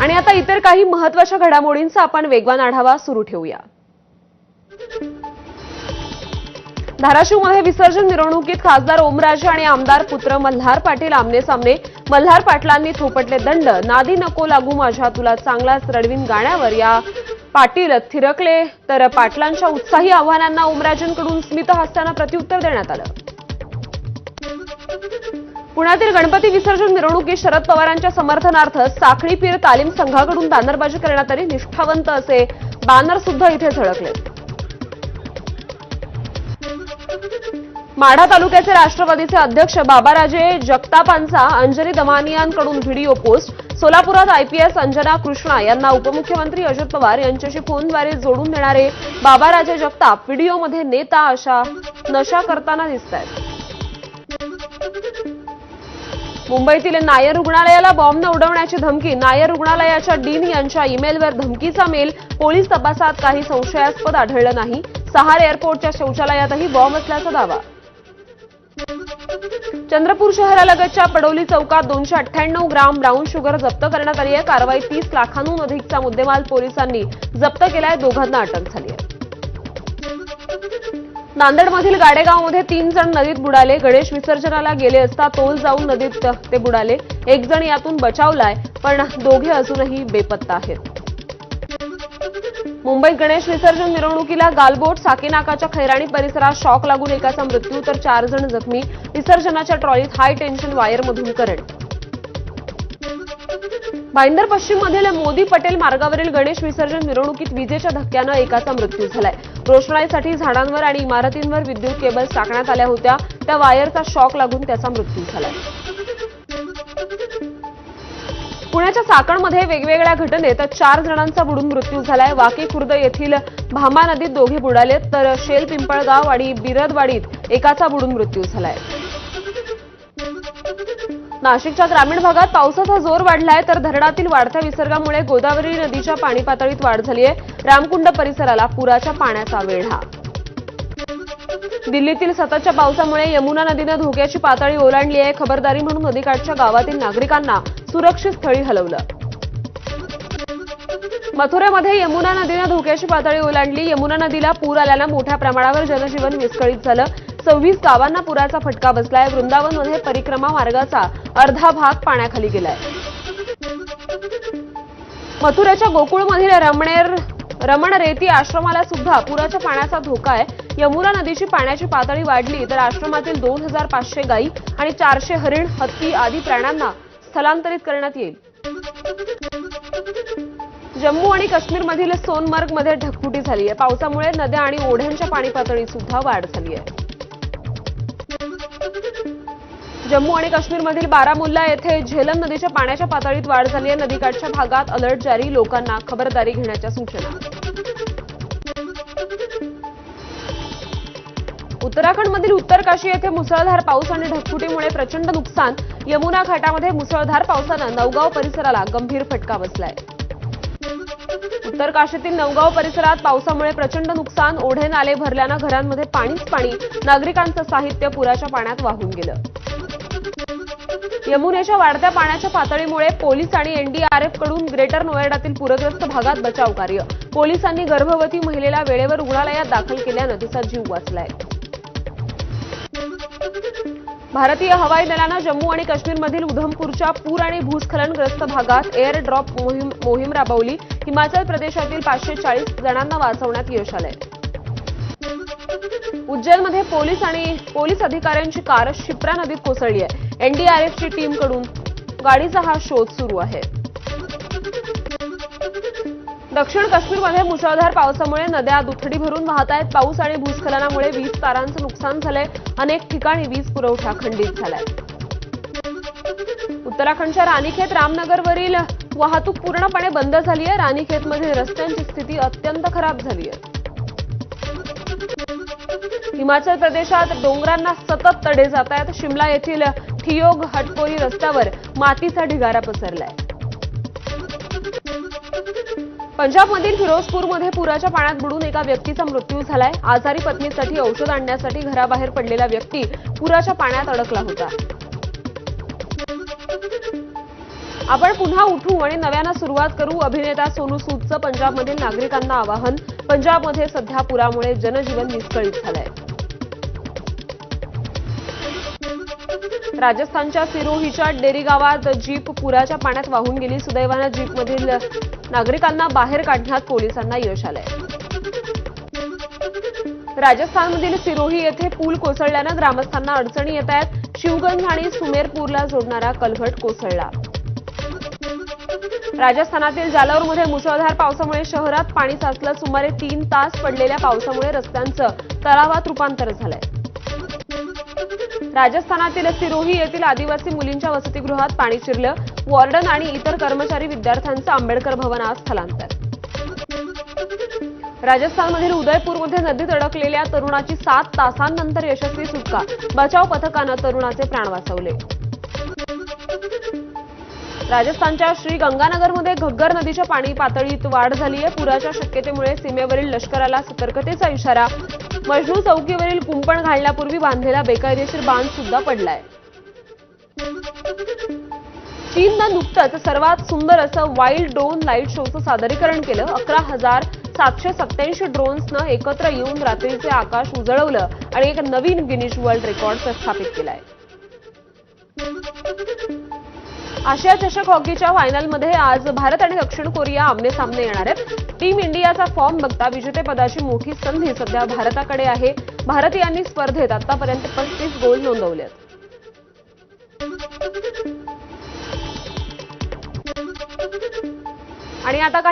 आणि आता इतर काही महत्त्वाच्या घडामोडींचा आपण वेगवान आढावा सुरू ठेवूया. धाराशिवमध्ये विसर्जन मिरवणुकीत खासदार ओमराजे आणि आमदार पुत्र मल्हार पाटील आमने सामने मल्हार पाटलांनी थोपटले दंड. नादी नको लागू माझ्या तुला चांगलाच रडवीन गाण्यावर. या पाटील थिरकले तर पाटलांच्या उत्साही आव्हानांना ओमराजेंकडून स्मितहास्यानं प्रत्युत्तर देण्यात आलं. पुण्यातील गणपती विसर्जन मिरवणुकीत शरद पवारांच्या समर्थनार्थ साखळी पीर तालीम संघाकडून बॅनरबाजी करण्यात आली. निष्ठावंत असे बॅनर सुद्धा इथे झळकले. माढा तालुक्याचे राष्ट्रवादीचे अध्यक्ष बाबाराजे जगतापांचा अंजली दमानियांकडून व्हिडिओ पोस्ट. सोलापुरात आयपीएस अंजना कृष्णा यांना उपमुख्यमंत्री अजित पवार यांच्याशी फोनद्वारे जोडून देणारे बाबाराजे जगताप व्हिडिओमध्ये नेता अशा नशा करताना दिसत आहेत मुंबईतील नायर रुग्णालयाला बॉम्बनं उडवण्याची धमकी. नायर रुग्णालयाच्या डीन यांच्या ईमेलवर धमकीचा मेल. पोलीस तपासात काही संशयास्पद आढळलं नाही. सहार एअरपोर्टच्या शौचालयातही बॉम्ब असल्याचा दावा. चंद्रपूर शहरालगतच्या पडोली चौकात दोनशे अठ्ठ्याण्णव ग्राम ब्राऊन शुगर जप्त करण्यात आली आहे. कारवाई तीस लाखांहून अधिकचा मुद्देमाल पोलिसांनी जप्त केलाय. दोघांना अटक झाली आहे. नांदेडमधील गाडेगावमध्ये तीन जण नदीत बुडाले. गणेश विसर्जनाला गेले असता तोल जाऊन नदीत ते बुडाले. एक जण यातून बचावलाय पण दोघे अजूनही बेपत्ता आहेत. मुंबईत गणेश विसर्जन मिरवणुकीला गालबोट साकीनाकाच्या खैराणी परिसरात शॉक लागून एकाचा मृत्यू तर चार जण जखमी. विसर्जनाच्या ट्रॉलीत हाय टेन्शन वायरमधून करंट. भाईंदर पश्चिममधील मोदी पटेल मार्गावरील गणेश विसर्जन मिरवणुकीत विजेच्या धक्क्यानं एकाचा मृत्यू झालाय. रोषणाईसाठी झाडांवर आणि इमारतींवर विद्युत केबल्स टाकण्यात आल्या होत्या. त्या वायरचा शॉक लागून त्याचा मृत्यू झालाय पुण्याच्या चाकणमध्ये वेगवेगळ्या घटनेत चार जणांचा बुडून मृत्यू झालाय. वाकी खुर्द येथील भामा नदीत दोघे बुडालेत तर शेल पिंपळगाव आणि बिरदवाडीत एकाचा बुडून मृत्यू झालाय. नाशिकच्या ग्रामीण भागात पावसाचा जोर वाढलाय. तर धरणातील वाढत्या विसर्गामुळे गोदावरी नदीच्या पाणी पातळीत वाढ झाली आहे रामकुंड परिसराला पुराच्या पाण्याचा वेढा. दिल्लीतील सततच्या पावसामुळे यमुना नदीनं धोक्याची पातळी ओलांडली आहे खबरदारी म्हणून नदीकाठच्या गावातील नागरिकांना सुरक्षित स्थळी हलवलं. मथुरेमध्ये यमुना नदीनं धोक्याची पातळी ओलांडली. यमुना नदीला पूर आल्यानं मोठ्या प्रमाणावर जनजीवन विस्कळीत झालं. सव्वीस गावांना पुराचा फटका बसलाय. वृंदावनमध्ये परिक्रमा मार्गाचा अर्धा भाग पाण्याखाली गेलाय. मथुराच्या गोकुळमधील रमणेर रमण रेती आश्रमाला सुद्धा पुराच्या पाण्याचा धोका आहे. यमुना नदीची पाण्याची पातळी वाढली तर आश्रमातील दोन हजार पाचशे गायी आणि चारशे हरिण हत्ती आदी प्राण्यांना स्थलांतरित करण्यात येईल. जम्मू आणि काश्मीरमधील सोनमर्गमध्ये ढगफुटी झाली आहे. पावसामुळे नद्या आणि ओढ्यांच्या पाणी पातळीत सुद्धा वाढ झाली आहे. जम्मू आणि काश्मीरमधील बारामुल्ला येथे झेलम नदीच्या पाण्याच्या पातळीत वाढ झाली आहे. नदीकाठच्या भागात अलर्ट जारी लोकांना खबरदारी घेण्याच्या सूचना. उत्तराखंडमधील उत्तरकाशी येथे मुसळधार पाऊस आणि ढगफुटीमुळे प्रचंड नुकसान. यमुना घाटामध्ये मुसळधार पावसानं नवगाव परिसराला गंभीर फटका बसलाय. उत्तर काशीतील नवगाव परिसरात पावसामुळे प्रचंड नुकसान. ओढे नाले भरल्यानं घरांमध्ये पाणीच पाणी. नागरिकांचं साहित्य पुराच्या पाण्यात वाहून गेलं. यमुनेच्या वाढत्या पाण्याच्या पातळीमुळे पोलीस आणि एनडीआरएफकडून ग्रेटर नोएडातील पूरग्रस्त भागात बचाव कार्य. पोलिसांनी गर्भवती महिलेला वेळेवर रुग्णालयात दाखल केल्यानं तिचा जीव वाचलाय. भारतीय हवाई दलानं जम्मू आणि काश्मीरमधील उधमपूरच्या पूर आणि भूस्खलनग्रस्त भागात एअर ड्रॉप मोहीम मोहीम राबवली. हिमाचल प्रदेशातील पाचशे चाळीस जणांना वाचवण्यात यश आलंय. उज्जैनमध्ये पोलीस आणि पोलीस अधिकाऱ्यांची कार शिप्रा नदीत कोसळली आहे. एनडीआरएफची टीमकडून गाडीचा हा शोध सुरू आहे. दक्षिण काश्मीरमध्ये मुसळधार पावसामुळे नद्या दुथडी भरून वाहत आहेत पाऊस आणि भूस्खलनामुळे वीज तारांचं नुकसान झालंय. अनेक ठिकाणी वीज पुरवठा खंडित झालाय. उत्तराखंडच्या रानीखेत रामनगरवरील वाहतूक पूर्णपणे बंद झाली आहे रानीखेतमध्ये रस्त्यांची स्थिती अत्यंत खराब झाली आहे हिमाचल प्रदेशात डोंगरांना सतत तडे जात आहेत शिमला येथील ठियोग हटकोरी रस्त्यावर मातीचा ढिगारा पसरलाय. पंजाबमधील फिरोजपूरमध्ये पुराच्या पाण्यात बुडून एका व्यक्तीचा मृत्यू झालाय. आजारी पत्नीसाठी औषध आणण्यासाठी घराबाहेर पडलेला व्यक्ती पुराच्या पाण्यात अडकला होता. आपण पुन्हा उठू आणि नव्यानं सुरुवात करू. अभिनेता सोनू सूदचं पंजाबमधील नागरिकांना आवाहन पंजाबमध्ये सध्या पुरामुळे जनजीवन विस्कळीत झालंय. राजस्थानच्या सिरोहीच्या डेरी गावात जीप पुराच्या पाण्यात वाहून गेली. सुदैवानं जीपमधील नागरिकांना बाहेर काढण्यात पोलिसांना यश आलंय. राजस्थानमधील सिरोही येथे पूल कोसळल्यानं ग्रामस्थांना अडचणी येत आहेत. शिवगंज आणि सुमेरपूरला जोडणारा कलघट कोसळला. राजस्थानातील जालौरमध्ये मुसळधार पावसामुळे शहरात पाणी साचलं. सुमारे तीन तास पडलेल्या पावसामुळे रस्त्यांचं तलावात रूपांतर झालंय. राजस्थानातील सिरोही येथील आदिवासी मुलींच्या वसतिगृहात पाणी शिरलं. वॉर्डन आणि इतर कर्मचारी विद्यार्थ्यांचं आंबेडकर भवनात स्थलांतर. राजस्थानमधील उदयपूरमध्ये नदीत अडकलेल्या तरुणाची सात तासांनंतर यशस्वी सुटका. बचाव पथकानं तरुणाचे प्राण वाचवले. राजस्थानच्या श्री गंगानगरमध्ये घग्गर नदीच्या पाणी पातळीत वाढ झाली आहे पुराच्या शक्यतेमुळे सीमेवरील लष्कराला सतर्कतेचा इशारा. मजनू चौकीवरील कुंपण घालण्यापूर्वी बांधलेला बेकायदेशीर बांध सुद्धा पडलाय. चीननं नुकतंच सर्वात सुंदर असं वाईल्ड ड्रोन लाइट शोचं सादरीकरण केलं. अकरा हजार सातशे सत्याऐंशी ड्रोन्सनं एकत्र येऊन रात्रीचे आकाश उजळवलं आणि एक नवीन गिनीज वर्ल्ड रेकॉर्ड प्रस्थापित केलाय. आशिया चषक हॉकीच्या फायनलमध्ये आज भारत आणि दक्षिण कोरिया आमने सामने येणार आहेत. टीम इंडियाचा फॉर्म बघता विजेतेपदाची मोठी संधी सध्या भारताकडे आहे. भारतीयांनी स्पर्धेत आतापर्यंत पस्तीस गोल नोंदवले आणि आता काही